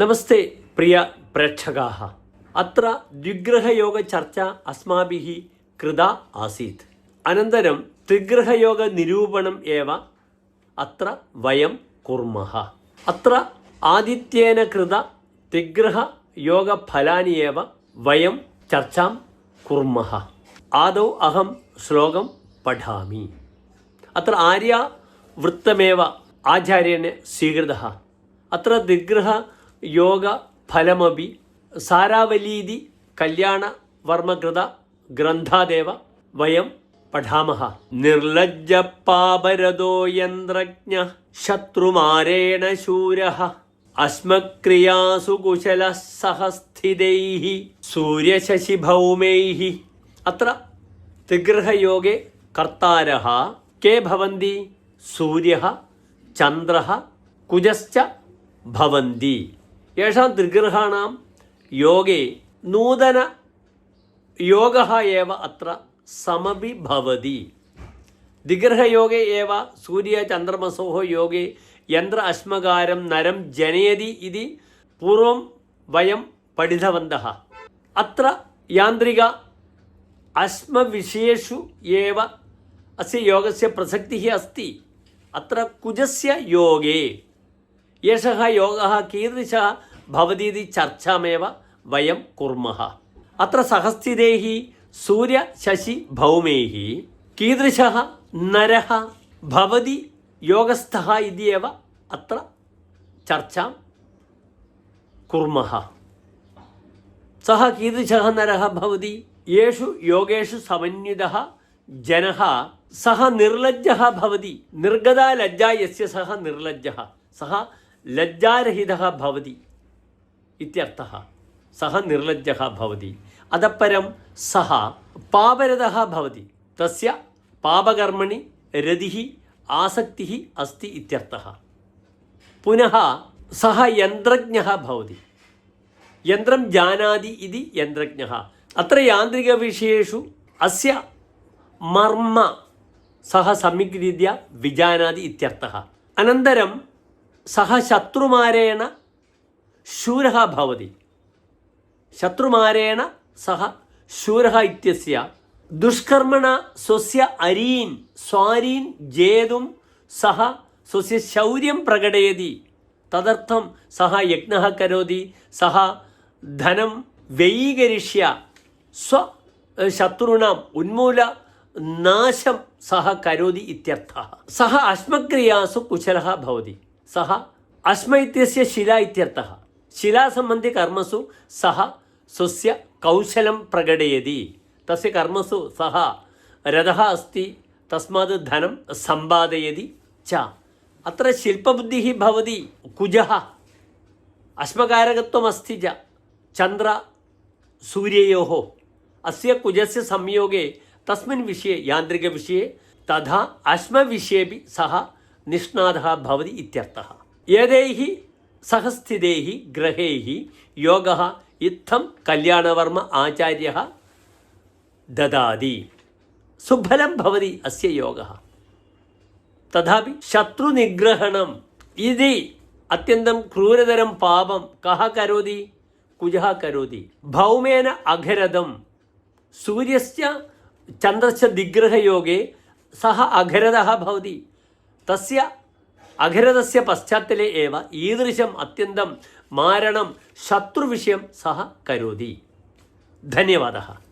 നമസ്തേ പ്രിയ പ്രേക്ഷകാ അത്ര ദ്വിഗ്രഹയോഗ ചർച്ച അസ്മാഭിഹി കൃത ആസീത്. അനന്തരം ത്രിഗ്രഹയോഗ നിരൂപണം ഏവ? അത്ര വയം കുർമഹ. അത്ര ആദിത്യേന കൃത ത്രിഗ്രഹ യോഗ ഫലാനി ഏവ? വയം ചർച്ചാം കുർമഹ. ആദൗ അഹം ശ്ലോകം പഠാമി. അത്ര ആര്യ വൃത്തമേവ ആചാര്യന് സ്വീകൃത അത്ര ദിഗ്രഹ യോഗ ഫലമപി സാരാവലീതി കല്യാണ വർമ്മകൃത ഗ്രന്ഥാദേവ വയം പഠാമഹ. നിർലജ്ജ പാപരതോ യന്ത്രജ്ഞ ശത്രുമാരേണ ശൂര. അസ്മക്രിയാസു കുശല സഹസ്ഥിതൈ സൂര്യശശിഭൗമൈ അത്ര തിഗ്രഹയോഗേ കർത്താര. കേ ഭവന്തി? സൂര്യ ചന്ദ്ര കുജശ്ച ഭവന്തി. യേഷാം ത്രിഗൃഹാണാം യോഗേ നൂതന യോഗ ഏവ അത്ര സമപി ഭവതി ദിഗർഹയോഗേ ഏവ സൂര്യ ചന്ദ്രമസോഹോ യോഗേ യന്ത്ര അശ്മകാരം നരം ജനയതി ഇതി പൂർവം വയം പഠിതവന്ത. അത്ര യാന്ത്രിക അശ്മവിഷയേഷു ഏവ അസ്യ യോഗസ്യ പ്രസക്തി അസ്തി. അത്ര കുജസ്യ യോഗേ. യേഷ യോഗ കീദൃശ ഭവതീതി ചർച്ചാമേവ വയം കുർമഹ. അത്ര സഹസ്ഥിതേഹി സൂര്യ ശശി ഭൗമേഹി. കീദൃശ നരഹ ഭവതി യോഗസ്ഥ ഇതിയവ അത്ര ചർച്ചാം കുർമഹ. സഹ കീദൃശ നരഹ ഭവതി യേഷു യോഗേഷു സമന്വിത ജന സഹ നിർലജ്ജ ഭവതി നിർഗത ലജ്ജ യസ്യ സഹ നിർലജ്ജ. സഹ ലജ്ജാരഹിത ഭവതി. ഇത്യർത്ഥ സഹ നിർലജ്ജ ഭവതി അതപ്പരം സഹ പാപരത ഭവതി തസ്യ പാപകർമ്മണി രതി ആസക്തി അസ്തി ഇത്യർത്ഥ പുനഃ സഹ യന്ത്രജ്ഞ ഭവതി യന്ത്രം ജാനാതി ഇതി യന്ത്രജ്ഞ അത്ര യാന്ത്രിക വിഷയേഷു അസ്യ മർമ്മ സഹ സമ്യക് രീതിയ വിജാനാതി ഇത്യർത്ഥ അനന്തരം സഹ ശത്രുമാരേണ ശൂരഹ ഭവതി. ശത്രുമാരേണ സഹ ശൂരഹ ഇത്യസ്യ. ദുഷ്കർമ്മണ സ്വസ്യ അരീൻ സ്വാരീൻ ജേതും സഹ സ്വസ്യ ശൗര്യം പ്രകടയതി. തദർത്ഥം സഹ യജ്ഞ കരോതി സഹ ധനം വ്യയീകരിഷ്യ. സ്വ ശത്രുണാം ഉന്മൂല നാശം സഹ കരോതി ഇത്യർത്ഥ. സഹ അശ്മക്രിയാസു കുശലഹ ഭവതി. സഹ അശ്മ ഇത്യസ്യ ശില ഇത്യർത്ഥ. ശിലാസംബന്ധി കർമ്മസു സഹ സ്വസ്യ കൗശലം പ്രകടയതി. തസ്യ കർമ്മസു സഹ രഥ അസ്തി തസ്മാത് ധനം സമ്പാദയതി ച. അത്ര ശില്പബുദ്ധി ഭവതി കുജ. അശ്മകാരകത്വമസ്തി ച. ചന്ദ്ര സൂര്യയോ. അസ്യ കുജസ്യ സംയോഗേ തസ്മിൻ വിഷയെ യാന്ത്രികവിഷയെ തഥാ അശ്മവിഷയേപി സഹ നിഷ്ണാദ ഭവതി ഇത്യർത്ഥ. ഏതൈ സഹസ്ഥിതേഹി ഗ്രഹേഹി യോഗ ഇത്തം കല്യാണവർമ്മ ആചാര്യ ദദാതി. സുഫലം ഭവതി അസ്യ യോഗ. തഥാപി ശത്രുനിഗ്രഹണം. ഇത് അത്യന്തം ക്രൂരതരം പാപം. കഹ കരോതി? കുജഹ കരോതി? ഭൗമേന അഘരതം സൂര്യസ്യ ചന്ദ്രസ്യ ദിഗ്രഹയോഗേ സഹ അഘരതഃ ഭവതി. തസ്യ അഘരതസ്യ പശ്ചാത്തലെ ഏവ ഈദൃശം അത്യന്തം മാരണം ശത്രുവിഷയം സഹ കരോതി. ധന്യവാദ.